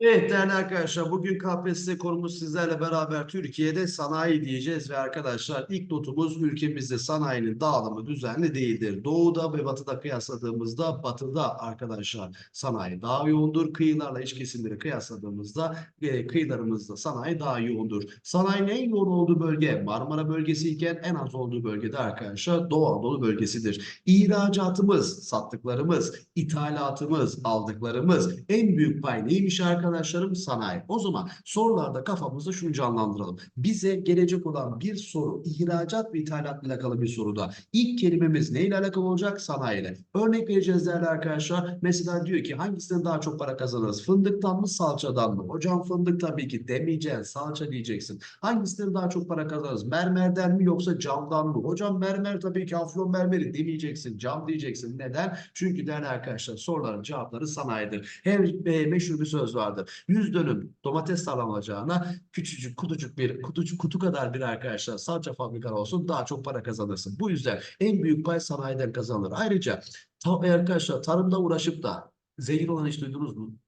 Evet değerli arkadaşlar bugün KPSS konumuz sizlerle beraber Türkiye'de sanayi diyeceğiz ve arkadaşlar ilk notumuz ülkemizde sanayinin dağılımı düzenli değildir. Doğuda ve batıda kıyasladığımızda batıda arkadaşlar sanayi daha yoğundur. Kıyılarla iç kesimleri kıyasladığımızda e, kıyılarımızda sanayi daha yoğundur. Sanayinin en yoğun olduğu bölge Marmara bölgesi iken en az olduğu bölgede arkadaşlar Doğu Anadolu bölgesidir. İhracatımız, sattıklarımız, ithalatımız, aldıklarımız en büyük pay neymiş arkadaşlarım? Sanayi. O zaman sorularda kafamızda şunu canlandıralım. Bize gelecek olan bir soru ihracat ve ithalatla alakalı bir soruda ilk kelimemiz neyle alakalı olacak? Sanayiyle. Örnek vereceğiz değerli arkadaşlar. Mesela diyor ki hangisinden daha çok para kazanırız? Fındıktan mı salçadan mı? Hocam fındık tabii ki demeyeceksin. Salça diyeceksin. Hangisinden daha çok para kazanırız? Mermerden mi yoksa camdan mı? Hocam mermer tabii ki afyon mermeri demeyeceksin. Cam diyeceksin. Neden? Çünkü değerli arkadaşlar soruların cevapları sanayidir. Hem e, meşhur bir söz vardır. 100 dönüm domates tarlanacağına küçücük kutucuk bir kutucuk kutu kadar bir arkadaşlar salça fabrikan olsun daha çok para kazanırsın. Bu yüzden en büyük pay sanayiden kazanılır. Ayrıca ta, arkadaşlar tarımda uğraşıp da zengin olan hiç duydunuz mu?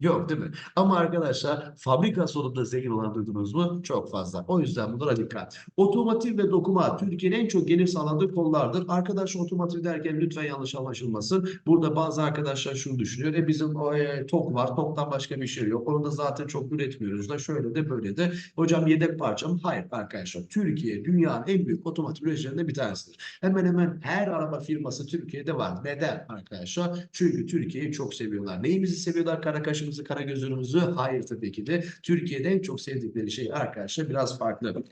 Yok değil mi? Ama arkadaşlar fabrika sonunda zengin olan duydunuz mu? Çok fazla. O yüzden bunlara dikkat. Otomotiv ve dokuma Türkiye'nin en çok gelir sağladığı kollardır. Arkadaşlar otomotiv derken lütfen yanlış anlaşılmasın. Burada bazı arkadaşlar şunu düşünüyor. E bizim o, e, TOK var. TOK'tan başka bir şey yok. Onu da zaten çok üretmiyoruz da şöyle de böyle de. Hocam yedek parça mı? Hayır arkadaşlar. Türkiye dünyanın en büyük otomotiv üreticilerinden bir tanesidir. Hemen hemen her araba firması Türkiye'de var. Neden arkadaşlar? Çünkü Türkiye'yi çok seviyorlar. Neyimizi seviyorlar? Karakaşımızı, karagözünümüzü? Hayır tabii ki de. Türkiye'de en çok sevdikleri şey arkadaşlar biraz farklı.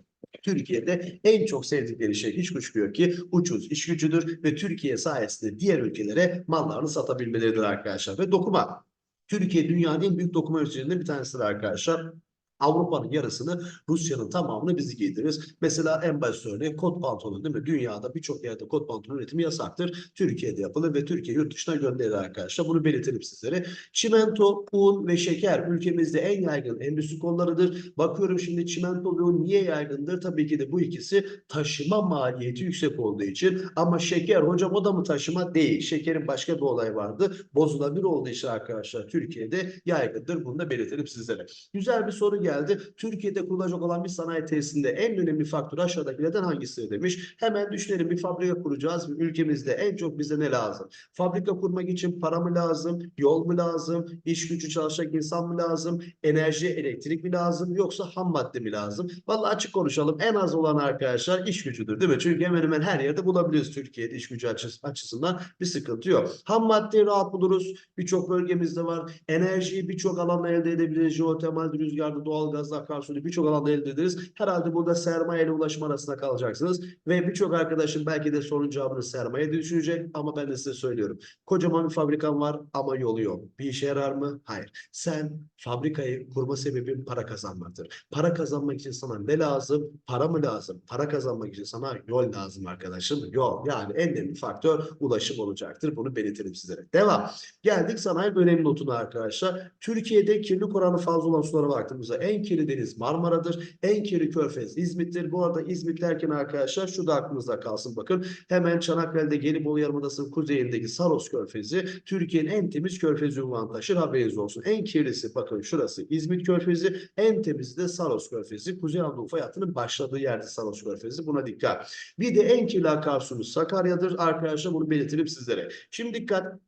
Türkiye'de en çok sevdikleri şey hiç kuşku yok ki ucuz iş gücüdür ve Türkiye sayesinde diğer ülkelere mallarını satabilmeleridir arkadaşlar. Ve dokuma. Türkiye dünyanın en büyük dokuma üreticilerinden bir tanesidir arkadaşlar. Avrupa'nın yarısını, Rusya'nın tamamını bizi giydiririz. Mesela en basit örneği kot pantolon değil mi? Dünyada birçok yerde kot pantolon üretimi yasaktır. Türkiye'de yapılır ve Türkiye yurt dışına gönderilir arkadaşlar. Bunu belirtelim sizlere. Çimento, un ve şeker ülkemizde en yaygın endüstri kollarıdır. Bakıyorum şimdi çimento ve un niye yaygındır? Tabii ki de bu ikisi taşıma maliyeti yüksek olduğu için. Ama şeker hocam o da mı taşıma? Değil. Şekerin başka bir olay vardı. Bozulabilir olduğu için arkadaşlar Türkiye'de yaygındır. Bunu da belirtelim sizlere. Güzel bir soru geldi. Türkiye'de kurulacak olan bir sanayi tesisinde en önemli faktör aşağıdakilerden hangisidir demiş. Hemen düşünelim bir fabrika kuracağız. Ülkemizde en çok bize ne lazım? Fabrika kurmak için para mı lazım? Yol mu lazım? İş gücü çalışacak insan mı lazım? Enerji, elektrik mi lazım? Yoksa ham madde mi lazım? Vallahi açık konuşalım. En az olan arkadaşlar iş gücüdür değil mi? Çünkü hemen hemen her yerde bulabiliyoruz Türkiye'de iş gücü açısından bir sıkıntı yok. Ham maddeyi rahat buluruz. Birçok bölgemizde var. Enerjiyi birçok alanda elde edebiliriz. Jeotermal, rüzgarda, doğalgaz, akarsuyu birçok alanda elde ederiz. Herhalde burada sermaye ile ulaşım arasında kalacaksınız. Ve birçok arkadaşım belki de sorun cevabını sermaye düşünecek. Ama ben de size söylüyorum. Kocaman bir fabrikan var ama yolu yok. Bir işe yarar mı? Hayır. Sen fabrikayı kurma sebebin para kazanmaktır. Para kazanmak için sana ne lazım? Para mı lazım? Para kazanmak için sana yol lazım arkadaşım. Yol. Yani en önemli faktör ulaşım olacaktır. Bunu belirtelim sizlere. Devam. Geldik sanayi önemli notuna arkadaşlar. Türkiye'de kirlilik oranı fazla olan sulara baktığımızda en kirli deniz Marmara'dır. En kirli körfez İzmit'tir. Bu arada İzmit derken arkadaşlar şu da aklınızda kalsın bakın. Hemen Çanakkale'de Gelibolu Yarımadası'nın kuzeyindeki Saros Körfezi Türkiye'nin en temiz körfezi unvanı taşır. Haberiniz olsun. En kirlisi bakın şurası İzmit Körfezi. En temizi de Saros Körfezi. Kuzey Anadolu fay hattının başladığı yerde Saros Körfezi. Buna dikkat. Bir de en kirli akarsuyumuz Sakarya'dır. Arkadaşlar bunu belirtelim sizlere. Şimdi dikkat.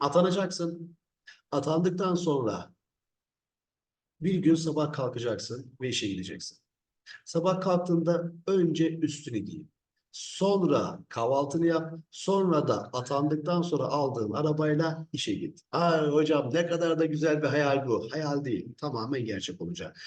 Atanacaksın. Atandıktan sonra bir gün sabah kalkacaksın ve işe gideceksin. Sabah kalktığında önce üstünü giy. Sonra kahvaltını yap. Sonra da atandıktan sonra aldığın arabayla işe git. Ay hocam ne kadar da güzel bir hayal bu. Hayal değil. Tamamen gerçek olacak.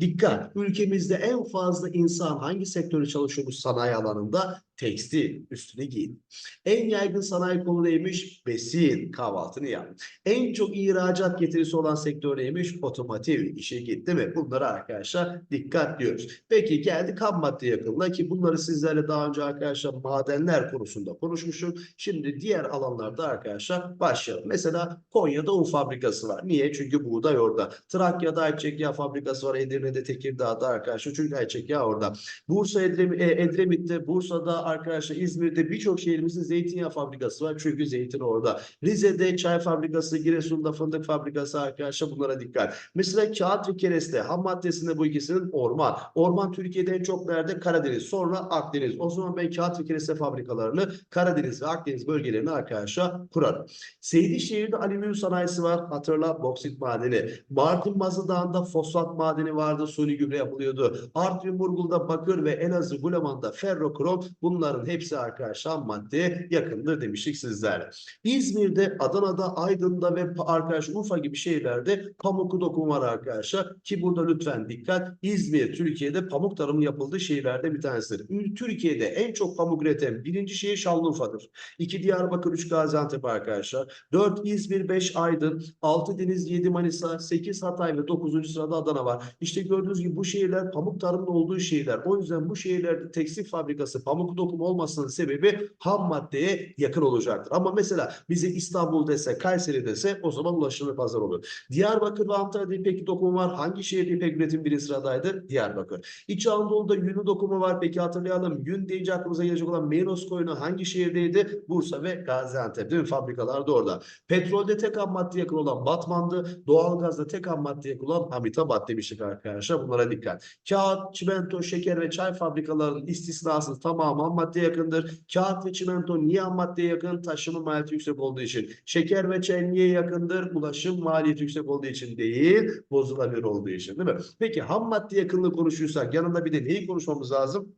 Dikkat! Ülkemizde en fazla insan hangi sektörde çalışıyormuş sanayi alanında? Tekstil, üstüne giyin. En yaygın sanayi kolu neymiş? Besin, kahvaltını yap. En çok ihracat getirisi olan sektör neymiş? Otomotiv, işe git değil mi? Bunlara arkadaşlar dikkat diyoruz. Peki geldik ham madde yakınına ki bunları sizlerle daha önce arkadaşlar madenler konusunda konuşmuşum. Şimdi diğer alanlarda arkadaşlar başlayalım. Mesela Konya'da un fabrikası var. Niye? Çünkü buğday orada. Trakya'da ayçiçek yağı fabrikası var. Edirne'de, Tekirdağ'da arkadaşlar. Çünkü ayçiçek yağı orada. Bursa Edremit, Edremit'te, Bursa'da arkadaşlar İzmir'de birçok şehrimizin zeytinyağı fabrikası var. Çünkü zeytin orada. Rize'de çay fabrikası, Giresun'da fındık fabrikası arkadaşlar bunlara dikkat. Mesela kağıt ve kereste ham maddesinde bu ikisinin orman. Orman Türkiye'de en çok nerede? Karadeniz. Sonra Akdeniz. O zaman ben kağıt ve kereste fabrikalarını Karadeniz ve Akdeniz bölgelerine arkadaşlar kurarım. Seydişehir'de alüminyum sanayisi var. Hatırla boksit madeni. Mardin Mazı Dağı'nda fosfat madeni vardı. Suni gübre yapılıyordu. Artvin Burgul'da bakır ve Elazığ Guleman'da ferrokrom bunların hepsi arkadaşlar ham maddeye yakındır demiştik sizlerle. İzmir'de, Adana'da, Aydın'da ve arkadaş Urfa gibi şehirlerde pamuk dokun var arkadaşlar. Ki burada lütfen dikkat. İzmir, Türkiye'de pamuk tarımı yapıldığı şehirlerde bir tanesidir. Türkiye'de en çok pamuk üreten birinci şehir Şanlıurfa'dır. İki Diyarbakır, üç Gaziantep arkadaşlar. Dört İzmir, beş Aydın, altı Deniz, yedi Manisa, sekiz Hatay ve dokuzuncu sırada Adana var. İşte gördüğünüz gibi bu şehirler pamuk tarımının olduğu şehirler. O yüzden bu şehirlerde tekstil fabrikası, pamuk dokumu olmasının sebebi ham maddeye yakın olacaktır. Ama mesela bize İstanbul dese, Kayseri dese o zaman ulaşımı pazar olur. Diyarbakır ve Antalya'da ipek dokumu var. Hangi şehirde ipek üretim birinci sıradaydı? Diyarbakır. İç Anadolu'da yünü dokumu var. Peki hatırlayalım. Yün deyince aklımıza gelecek olan Meyros koyunu hangi şehirdeydi? Bursa ve Gaziantep değil mi? Fabrikalar da orada. Petrolde tek ham madde yakın olan Batman'dı. Doğalgazda tek ham madde yakın olan Hamitabat demiştik arkadaşlar. Bunlara dikkat. Kağıt, çimento, şeker ve çay fabrikalarının istisnasız tamamı ham maddeye yakındır. Kağıt ve çimento niye ham maddeye yakın? Taşıma maliyeti yüksek olduğu için. Şeker ve çay niye yakındır? Ulaşım maliyeti yüksek olduğu için değil, bozulabilir olduğu için değil mi? Peki ham madde yakınlığı konuşuyorsak yanında bir de neyi konuşmamız lazım?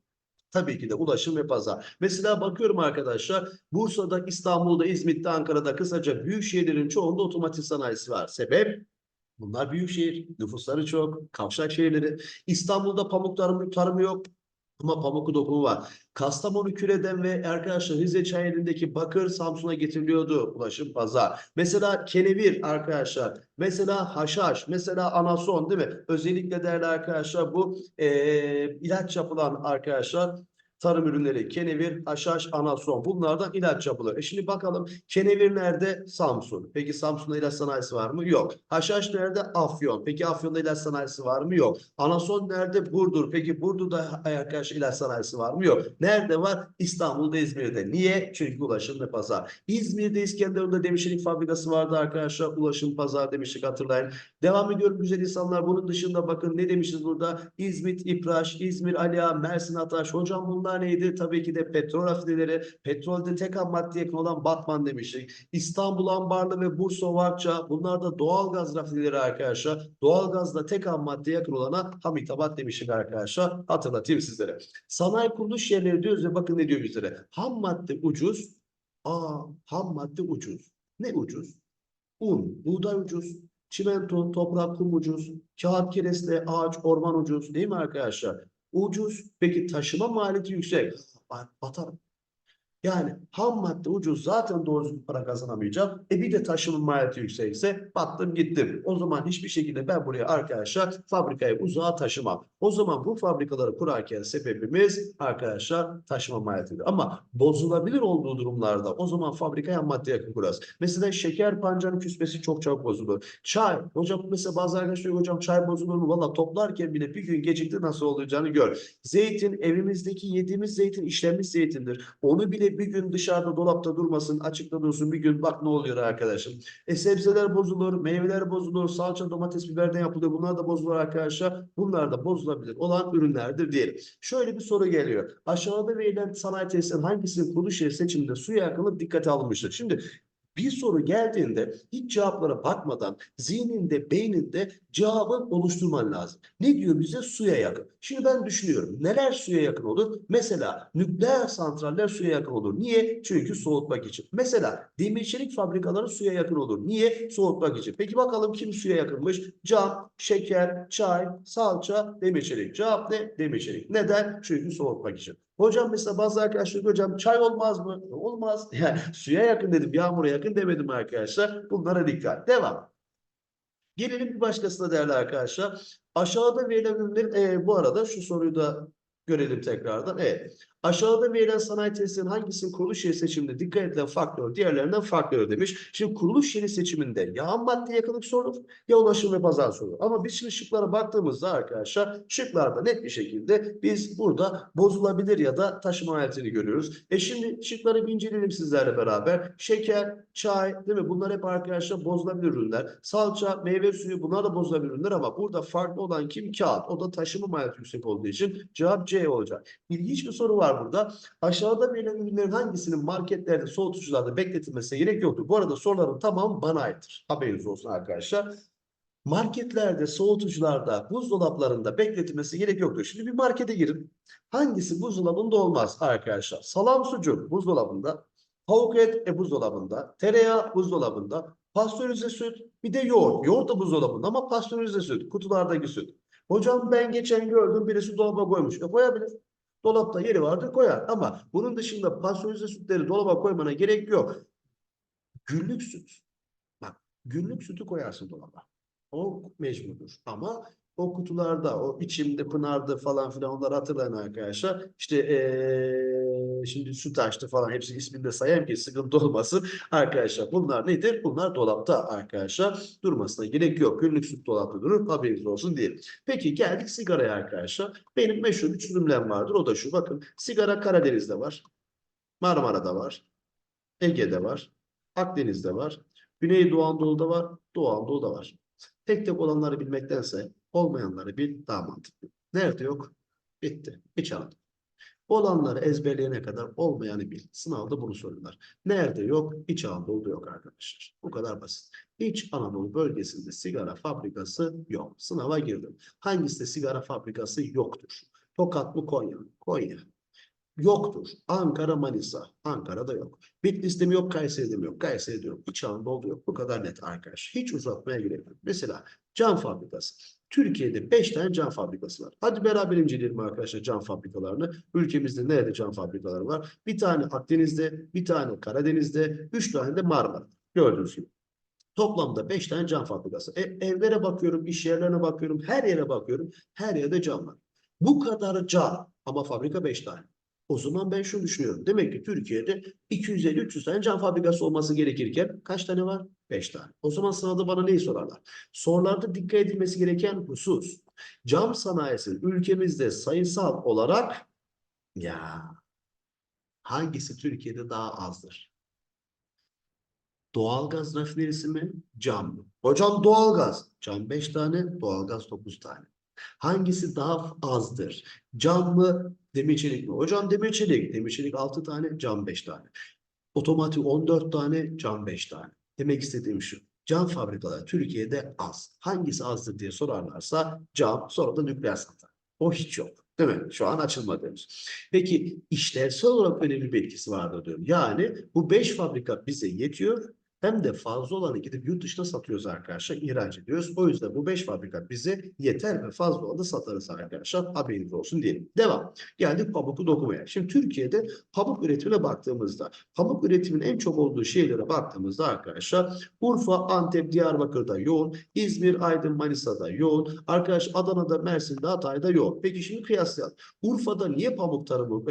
Tabii ki de ulaşım ve pazar. Mesela bakıyorum arkadaşlar Bursa'da, İstanbul'da, İzmit'te, Ankara'da kısaca büyük şehirlerin çoğunda otomotiv sanayisi var. Sebep? Bunlar büyük şehir, nüfusları çok, kavşak şehirleri. İstanbul'da pamuk tarımı, tarımı yok ama pamuk dokumu var. Kastamonu Küre'den ve arkadaşlar Rize Çayeli'ndeki bakır Samsun'a getiriliyordu ulaşım pazar. Mesela kenevir arkadaşlar. Mesela haşhaş. Mesela anason değil mi? Özellikle değerli arkadaşlar bu eee, ilaç yapılan arkadaşlar tarım ürünleri kenevir, haşhaş, anason bunlardan ilaç yapılır. E şimdi bakalım kenevir nerede? Samsun. Peki Samsun'da ilaç sanayisi var mı? Yok. Haşhaş nerede? Afyon. Peki Afyon'da ilaç sanayisi var mı? Yok. Anason nerede? Burdur. Peki Burdur'da arkadaş ilaç sanayisi var mı? Yok. Nerede var? İstanbul'da, İzmir'de. Niye? Çünkü ulaşım ve pazar. İzmir'de İskenderun'da demirçilik fabrikası vardı arkadaşlar. Ulaşım pazar demiştik hatırlayın. Devam ediyorum güzel insanlar. Bunun dışında bakın ne demişiz burada? İzmit, İpraş, İzmir, Aliağa, Mersin, Ataş. Hocam bunlar neydi? Tabii ki de petrol rafineleri. Petrolde tek ham madde yakın olan Batman demiştik. İstanbul Ambarlı ve Bursa Ovakça. Bunlar da doğal gaz rafineleri arkadaşlar. Doğalgazda tek ham madde yakın olana Hamitabat demiştik arkadaşlar. Hatırlatayım sizlere. Sanayi kuruluş yerleri diyoruz ve bakın ne diyor bizlere. Ham madde ucuz. Aa ham madde ucuz. Ne ucuz? Un, buğday ucuz. Çimento, toprak, kum ucuz. Kağıt, kereste, ağaç, orman ucuz. Değil mi arkadaşlar? Ucuz. Peki taşıma maliyeti yüksek. Ba- Batarım. Yani ham madde ucuz zaten doğru düzgün para kazanamayacağım. E bir de taşıma maliyeti yüksekse battım gittim. O zaman hiçbir şekilde ben buraya arkadaşlar fabrikayı uzağa taşımam. O zaman bu fabrikaları kurarken sebebimiz arkadaşlar taşıma maliyetidir. Ama bozulabilir olduğu durumlarda o zaman fabrikaya madde yakın kurarız. Mesela şeker pancarın küsmesi çok çabuk bozulur. Çay. Hocam mesela bazı arkadaşlar diyor hocam çay bozulur mu? Valla toplarken bile bir gün gecikti nasıl olacağını gör. Zeytin evimizdeki yediğimiz zeytin işlenmiş zeytindir. Onu bile bir gün dışarıda dolapta durmasın, açıkta dursun bir gün bak ne oluyor arkadaşım. E sebzeler bozulur, meyveler bozulur, salça, domates, biberden yapılıyor. Bunlar da bozulur arkadaşlar. Bunlar da bozulabilir olan ürünlerdir diyelim. Şöyle bir soru geliyor. Aşağıda verilen sanayi tesislerinin hangisinin kuruluş yeri seçiminde suya yakınlık dikkate alınmıştır? Şimdi bir soru geldiğinde hiç cevaplara bakmadan zihninde, beyninde cevabı oluşturman lazım. Ne diyor bize? Suya yakın. Şimdi ben düşünüyorum. Neler suya yakın olur? Mesela nükleer santraller suya yakın olur. Niye? Çünkü soğutmak için. Mesela demir çelik fabrikaları suya yakın olur. Niye? Soğutmak için. Peki bakalım kim suya yakınmış? Cam, şeker, çay, salça, demir çelik. Cevap ne? Demir çelik. Neden? Çünkü soğutmak için. Hocam mesela bazı arkadaşlar hocam çay olmaz mı? Olmaz. Yani suya yakın dedim, yağmura yakın demedim arkadaşlar. Bunlara dikkat. Devam. Gelelim bir başkasına değerli arkadaşlar. Aşağıda verilen ürünlerin e, bu arada şu soruyu da görelim tekrardan. Evet. Aşağıda verilen sanayi tesislerinin hangisinin kuruluş yeri seçiminde dikkat edilen faktör diğerlerinden farklıdır demiş. Şimdi kuruluş yeri seçiminde ya ham madde yakınlık sorulur ya ulaşım ve pazar sorulur. Ama biz şimdi şıklara baktığımızda arkadaşlar şıklarda net bir şekilde biz burada bozulabilir ya da taşıma aletini görüyoruz. E şimdi şıkları bir inceleyelim sizlerle beraber. Şeker, çay değil mi? Bunlar hep arkadaşlar bozulabilir ürünler. Salça, meyve suyu bunlar da bozulabilir ürünler ama burada farklı olan kim? Kağıt. O da taşıma maliyeti yüksek olduğu için cevap C olacak. İlginç bir soru var burada. Aşağıda verilen ürünlerin hangisinin marketlerde, soğutucularda bekletilmesine gerek yoktur? Bu arada soruların tamamı bana aittir. Haberiniz olsun arkadaşlar. Marketlerde, soğutucularda, buzdolaplarında bekletilmesi gerek yoktur. Şimdi bir markete girin. Hangisi buzdolabında olmaz arkadaşlar? Salam sucuk buzdolabında, tavuk et e, buzdolabında, tereyağı buzdolabında, pastörize süt, bir de yoğurt. Yoğurt da buzdolabında ama pastörize süt, kutulardaki süt. Hocam ben geçen gördüm birisi dolaba koymuş. E koyabilir. Dolapta yeri vardır koyar. Ama bunun dışında pastörize sütleri dolaba koymana gerek yok. Günlük süt. Bak günlük sütü koyarsın dolaba. O mecburdur. Ama o kutularda, o içimde, pınardı falan filan onları hatırlayın arkadaşlar. İşte eee, şimdi süt açtı falan hepsi ismini de sayayım ki sıkıntı olmasın. Arkadaşlar bunlar nedir? Bunlar dolapta arkadaşlar. Durmasına gerek yok. Günlük süt dolapta durur. Haberiniz olsun diyelim. Peki geldik sigaraya arkadaşlar. Benim meşhur bir çözümlem vardır. O da şu. Bakın sigara Karadeniz'de var. Marmara'da var. Ege'de var. Akdeniz'de var. Güneydoğu Anadolu'da var. Doğu Anadolu'da var. Tek tek olanları bilmektense olmayanları bil daha mantıklı. Nerede yok? Bitti. Hiç anladım. Olanları ezberleyene kadar olmayanı bil. Sınavda bunu soruyorlar. Nerede yok? İç Anadolu'da yok arkadaşlar. Bu kadar basit. İç Anadolu bölgesinde sigara fabrikası yok. Sınava girdim. Hangisinde sigara fabrikası yoktur? Tokat mı Konya? mı? Konya. Yoktur. Ankara, Manisa. Ankara'da yok. Bitlis'te mi yok, Kayseri'de mi yok? Kayseri'de yok. İç Anadolu'da yok. Bu kadar net arkadaş. Hiç uzatmaya gerek yok. Mesela cam fabrikası. Türkiye'de 5 tane cam fabrikası var. Hadi beraber inceleyelim arkadaşlar cam fabrikalarını. Ülkemizde nerede cam fabrikaları var? Bir tane Akdeniz'de, bir tane Karadeniz'de, 3 tane de Marmara'da. Gördüğünüz gibi. Toplamda 5 tane cam fabrikası. E, evlere bakıyorum, iş yerlerine bakıyorum, her yere bakıyorum. Her yerde cam var. Bu kadar cam ama fabrika 5 tane. O zaman ben şunu düşünüyorum. Demek ki Türkiye'de 250-300 tane cam fabrikası olması gerekirken kaç tane var? 5 tane. O zaman sınavda bana neyi sorarlar? Sorularda dikkat edilmesi gereken husus. Cam sanayisinin ülkemizde sayısal olarak ya hangisi Türkiye'de daha azdır? Doğalgaz rafinerisi mi? Cam mı? Hocam doğalgaz. Cam 5 tane, doğalgaz 9 tane. Hangisi daha azdır? Cam mı, demir çelik mi? Hocam demir çelik. Demir çelik 6 tane, cam 5 tane. Otomatik 14 tane, cam 5 tane. Demek istediğim şu. Cam fabrikaları Türkiye'de az. Hangisi azdır diye sorarlarsa cam, sonra da nükleer santral. O hiç yok. Değil mi? Şu an açılmadığımız. Peki işlevsel olarak önemli bir etkisi vardır diyorum. Yani bu 5 fabrika bize yetiyor. Hem de fazla olanı gidip yurt dışına satıyoruz arkadaşlar. ihraç ediyoruz. O yüzden bu 5 fabrika bize yeter ve fazla olanı satarız arkadaşlar. Haberiniz olsun diyelim. Devam. Geldik pamuklu dokumaya. Şimdi Türkiye'de pamuk üretimine baktığımızda pamuk üretiminin en çok olduğu şehirlere baktığımızda arkadaşlar Urfa, Antep, Diyarbakır'da yoğun. İzmir, Aydın, Manisa'da yoğun. Arkadaş Adana'da, Mersin'de, Hatay'da yoğun. Peki şimdi kıyaslayalım. Urfa'da niye pamuk tarımı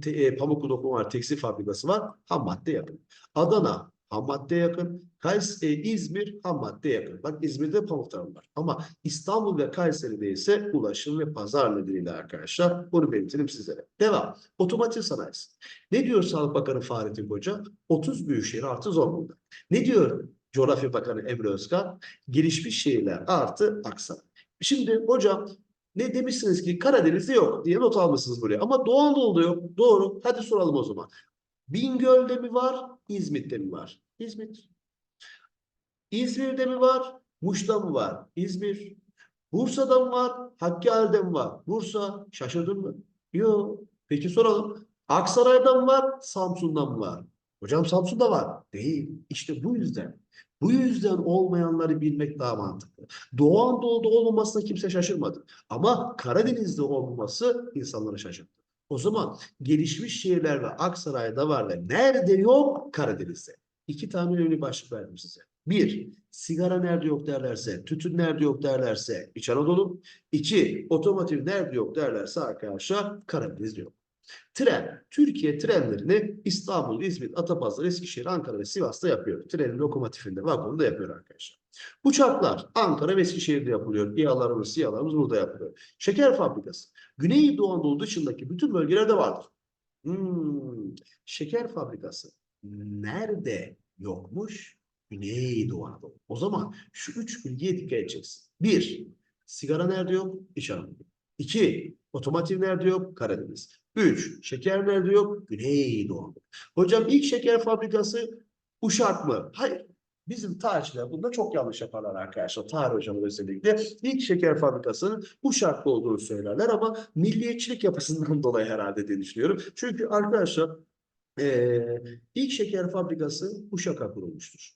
te, e, pamuklu dokuma var, tekstil fabrikası var? Ham madde yakın. Adana ham madde yakın. Kays e, İzmir ham madde yakın. Bak İzmir'de pamuk tarımı var. Ama İstanbul ve Kayseri'de ise ulaşım ve pazar nedeniyle arkadaşlar bunu belirtelim sizlere. Devam. Otomotiv sanayisi. Ne diyor Sağlık Bakanı Fahrettin Koca? 30 büyükşehir artı Zonguldak. Ne diyor Coğrafya Bakanı Emre Özkan? Gelişmiş şehirler artı Aksaray. Şimdi hocam ne demişsiniz ki Karadeniz'de yok diye not almışsınız buraya. Ama Doğu Anadolu'da yok. Doğru. Hadi soralım o zaman. Bingöl'de mi var, İzmit'te mi var? İzmit. İzmir'de mi var, Muş'ta mı var? İzmir. Bursa'da mı var, Hakkari'de mi var? Bursa. Şaşırdın mı? Yok. Peki soralım. Aksaray'da mı var, Samsun'da mı var? Hocam Samsun'da var. Değil. İşte bu yüzden. Bu yüzden olmayanları bilmek daha mantıklı. Doğu Anadolu'da olmamasına kimse şaşırmadı. Ama Karadeniz'de olmaması insanları şaşırttı. O zaman gelişmiş şehirler ve Aksaray'da var ve nerede yok? Karadeniz'de. İki tane önemli başlık verdim size. Bir, sigara nerede yok derlerse, tütün nerede yok derlerse İç Anadolu. İki, otomotiv nerede yok derlerse arkadaşlar Karadeniz'de yok. Tren. Türkiye trenlerini İstanbul, İzmir, Atapazarı, Eskişehir, Ankara ve Sivas'ta yapıyor. Trenin lokomotifinde, vagonunda yapıyor arkadaşlar. Uçaklar Ankara ve Eskişehir'de yapılıyor. İHA'larımız, SİHA'larımız burada yapılıyor. Şeker fabrikası. Güneydoğu Anadolu dışındaki bütün bölgelerde vardır. Hmm, şeker fabrikası nerede yokmuş? Güneydoğu Anadolu. O zaman şu üç bilgiye dikkat edeceksin. Bir, sigara nerede yok? İç Anadolu. İki, otomotiv nerede yok? Karadeniz. Üç, şeker nerede yok? Güneydoğu Anadolu. Hocam ilk şeker fabrikası Uşak mı? Hayır. Bizim tarihçiler bunda çok yanlış yaparlar arkadaşlar. Tarih hocamız özellikle. İlk şeker fabrikasının Uşak'ta olduğunu söylerler ama milliyetçilik yapısından dolayı herhalde diye düşünüyorum. Çünkü arkadaşlar eee, ilk şeker fabrikası Uşak'a kurulmuştur.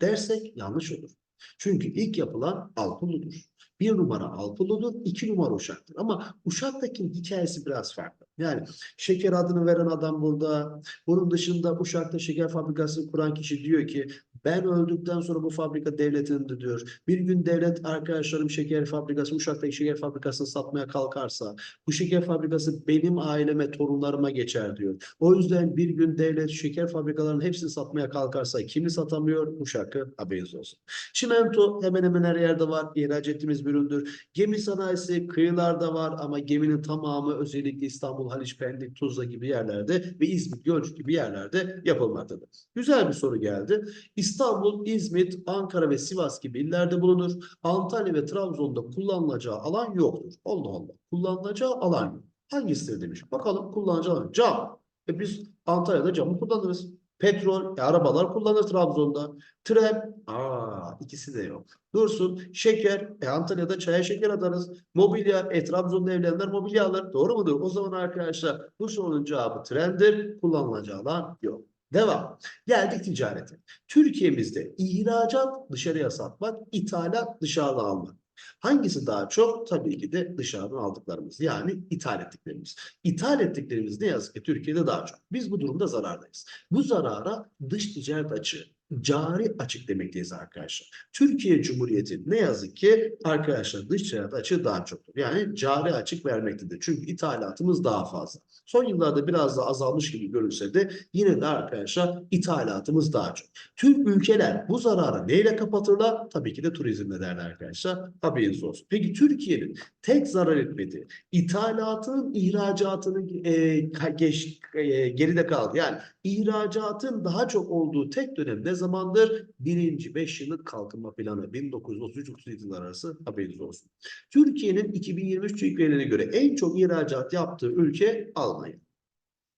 Dersek yanlış olur. Çünkü ilk yapılan Alpulu'dur. Bir numara Alpulu'dur, iki numara Uşak'tır. Ama Uşak'taki hikayesi biraz farklı. Yani şeker adını veren adam burada. Bunun dışında Uşak'ta şeker fabrikasını kuran kişi diyor ki ben öldükten sonra bu fabrika devletindir diyor. Bir gün devlet arkadaşlarım şeker fabrikası, Uşak'taki şeker fabrikasını satmaya kalkarsa bu şeker fabrikası benim aileme, torunlarıma geçer diyor. O yüzden bir gün devlet şeker fabrikalarının hepsini satmaya kalkarsa kimi satamıyor? Uşak'ı haberiniz olsun. Çimento hemen hemen her yerde var. İhraç ettiğimiz bir üründür. Gemi sanayisi kıyılarda var ama geminin tamamı özellikle İstanbul, Haliç, Pendik, Tuzla gibi yerlerde ve İzmit, Gölcük gibi yerlerde yapılmaktadır. Güzel bir soru geldi. İzmit, Ankara ve Sivas gibi illerde bulunur. Antalya ve Trabzon'da kullanılacağı alan yoktur. Allah Allah. Kullanılacağı alan yok. Hangisidir demiş. Bakalım kullanılacağı alan. Cam. E biz Antalya'da camı kullanırız. Petrol, e, arabalar kullanır Trabzon'da. Tren, aa ikisi de yok. Dursun, şeker, e, Antalya'da çaya şeker atarız. Mobilya, e, Trabzon'da evlenenler mobilya alır. Doğru mudur? O zaman arkadaşlar bu sorunun cevabı trendir. Kullanılacağı alan yok. Devam. Geldik ticarete. Türkiye'mizde ihracat dışarıya satmak, ithalat dışarıda almak. Hangisi daha çok? Tabii ki de dışarıdan aldıklarımız. Yani ithal ettiklerimiz. İthal ettiklerimiz ne yazık ki Türkiye'de daha çok. Biz bu durumda zarardayız. Bu zarara dış ticaret açığı, cari açık demekteyiz arkadaşlar. Türkiye Cumhuriyeti ne yazık ki arkadaşlar dış ticaret açığı daha çoktur. Yani cari açık vermektedir. Çünkü ithalatımız daha fazla. Son yıllarda biraz da azalmış gibi görünse de yine de arkadaşlar ithalatımız daha çok. Tüm ülkeler bu zararı neyle kapatırlar? Tabii ki de turizmle derler arkadaşlar. Haberiniz olsun. Peki Türkiye'nin tek zarar etmediği ithalatının ihracatının e, geç, e, geride kaldı. Yani ihracatın daha çok olduğu tek dönem ne zamandır? Birinci beş yıllık kalkınma planı 1933-37 yıllar arası haberiniz olsun. Türkiye'nin 2023 TÜİK verilerine göre en çok ihracat yaptığı ülke Almanya.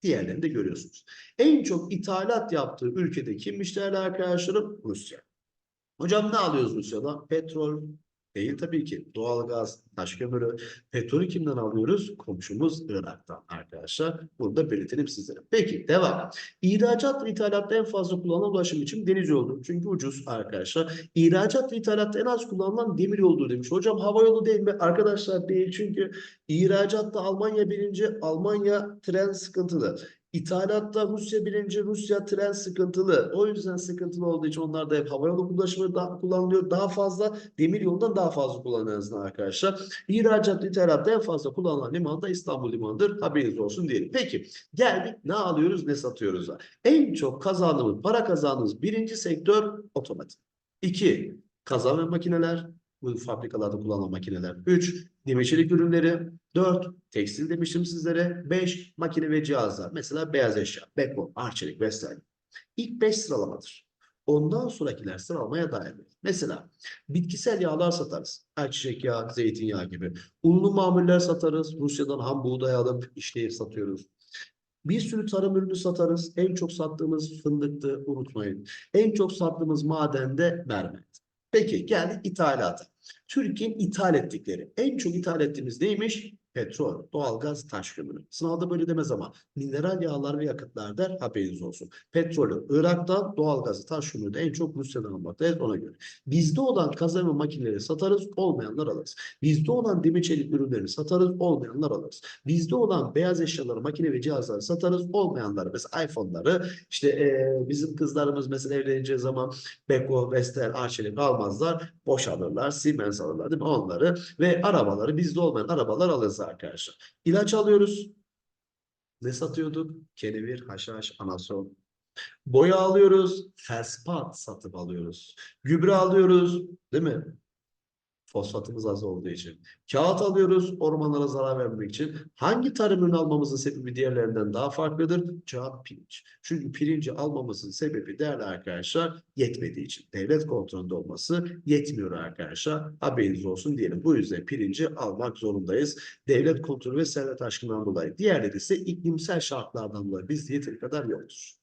Diğerlerini de görüyorsunuz. En çok ithalat yaptığı ülkede kimmiş değerli arkadaşlarım? Rusya. Hocam ne alıyoruz Rusya'dan? Petrol değil tabii ki. Doğalgaz, taş kömürü. Petrolü kimden alıyoruz? Komşumuz Irak'tan arkadaşlar. Bunu da belirtelim sizlere. Peki devam. İhracat ve ithalatta en fazla kullanılan ulaşım için deniz yolu. Çünkü ucuz arkadaşlar. İhracat ve ithalatta en az kullanılan demir yolu demiş. Hocam hava yolu değil mi? Arkadaşlar değil çünkü ihracatta Almanya birinci, Almanya tren sıkıntılı. İthalatta Rusya birinci, Rusya tren sıkıntılı. O yüzden sıkıntılı olduğu için onlar da hep havayolu ulaşımı daha kullanılıyor. Daha fazla demir yolundan daha fazla azından arkadaşlar. İhracat, ithalatta en fazla kullanılan liman da İstanbul limanıdır. Haberiniz olsun diyelim. Peki geldik ne alıyoruz ne satıyoruz. En çok kazandığımız, para kazandığımız birinci sektör otomotiv. İki, kazan ve makineler. Bu fabrikalarda kullanılan makineler. Üç, demirçilik ürünleri. Dört, tekstil demiştim sizlere. Beş, makine ve cihazlar. Mesela beyaz eşya, beko, arçelik vesaire. İlk beş sıralamadır. Ondan sonrakiler sıralamaya dair. Mesela bitkisel yağlar satarız. Ayçiçek yağı, zeytinyağı gibi. Unlu mamuller satarız. Rusya'dan ham buğday alıp işleyip satıyoruz. Bir sürü tarım ürünü satarız. En çok sattığımız fındıktı unutmayın. En çok sattığımız maden de mermer. Peki geldik ithalata. Türkiye'nin ithal ettikleri. En çok ithal ettiğimiz neymiş? Petrol, doğalgaz, taş kömürü. Sınavda böyle demez ama mineral yağlar ve yakıtlar der haberiniz olsun. Petrolü Irak'tan, doğalgazı, taş kömürü de en çok Rusya'dan almaktayız ona göre. Bizde olan kazanma makineleri satarız, olmayanlar alırız. Bizde olan demir çelik ürünleri satarız, olmayanlar alırız. Bizde olan beyaz eşyaları, makine ve cihazları satarız, olmayanları mesela iPhone'ları işte eee, bizim kızlarımız mesela evleneceği zaman Beko, Vestel, Arçelik almazlar, boş alırlar, Siemens alırlar değil mi? Onları ve arabaları bizde olmayan arabalar alırız arkadaşlar. İlaç alıyoruz. Ne satıyorduk? Kenevir, haşhaş, anason. Boya alıyoruz, felspat satıp alıyoruz. Gübre alıyoruz, değil mi? Fosfatımız az olduğu için. Kağıt alıyoruz ormanlara zarar vermemek için. Hangi tarım ürünü almamızın sebebi diğerlerinden daha farklıdır? Cevap pirinç. Çünkü pirinci almamızın sebebi değerli arkadaşlar yetmediği için. Devlet kontrolünde olması yetmiyor arkadaşlar. Haberiniz olsun diyelim. Bu yüzden pirinci almak zorundayız. Devlet kontrolü ve servet aşkından dolayı. Diğerleri ise iklimsel şartlardan dolayı bizde yeteri kadar yoktur.